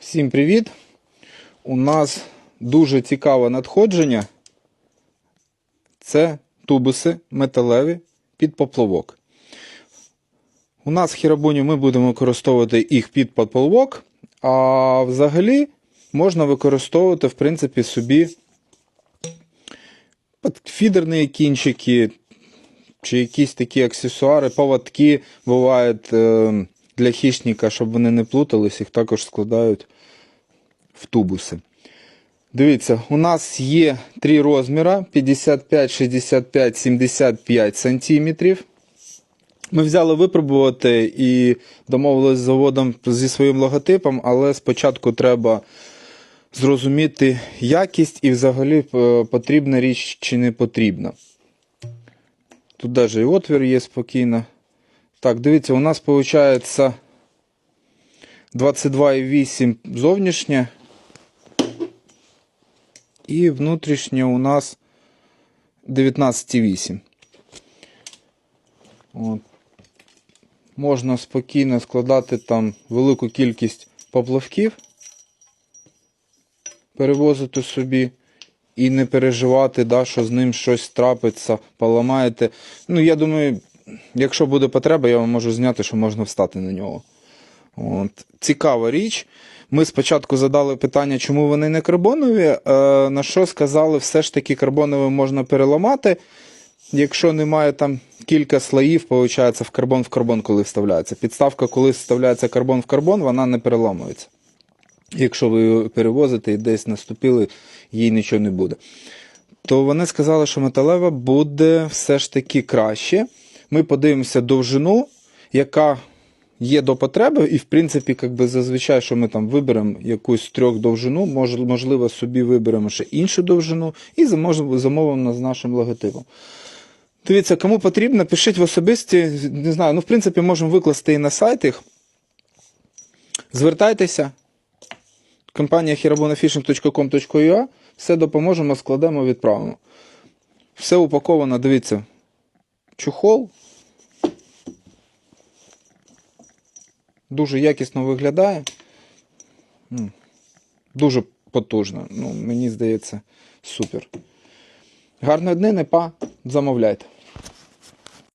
Всім привіт! У нас дуже цікаве надходження. Це тубуси металеві під поплавок. У нас в Хірабуні ми будемо використовувати їх під поплавок, а взагалі можна використовувати, в принципі, собі фідерні кінчики чи якісь такі аксесуари, поводки бувають е, для хищника, щоб вони не плутались, їх також складають в тубуси. Дивіться, у нас є три розміри: 55, 65, 75 сантиметрів. Ми взяли випробувати і домовилися з заводом зі своїм логотипом, але спочатку треба зрозуміти якість і взагалі е, потрібна річ чи не потрібна. Тут навіть і отвір є спокійно. Так, дивіться, у нас виходить 22,8 зовнішнє. І внутрішнє у нас 19,8. От. Можна спокійно складати там велику кількість поплавків, перевозити собі і не переживати, да, що з ним щось трапиться, поламаєте. Ну, я думаю, якщо буде потреба, я вам можу зняти, що можна встати на нього. От. Цікава річ. Ми спочатку задали питання, чому вони не карбонові. Е, на що сказали, все ж таки карбонові можна переламати. Якщо немає там кілька слоїв, виходить, в карбон в карбон, коли вставляється. Підставка, коли вставляється карбон в карбон, вона не переламується. Якщо ви її перевозите і десь наступили, їй нічого не буде. То вони сказали, що металева буде все ж таки краще. Ми подивимося довжину, яка є до потреби, і в принципі, як зазвичай, що ми там виберемо якусь трьох довжину, можливо, собі виберемо ще іншу довжину і замовимо з нашим логотипом. Дивіться, кому потрібно, пишіть в особисті. Не знаю, ну в принципі, можемо викласти і на сайт їх. Звертайтеся. Компанія hirabonafishing.com.ua все допоможемо, складемо, відправимо. Все упаковано, дивіться. Чухол. Дуже якісно виглядає. Дуже потужно. Ну, мені здається, супер. Гарної днини, па, замовляйте.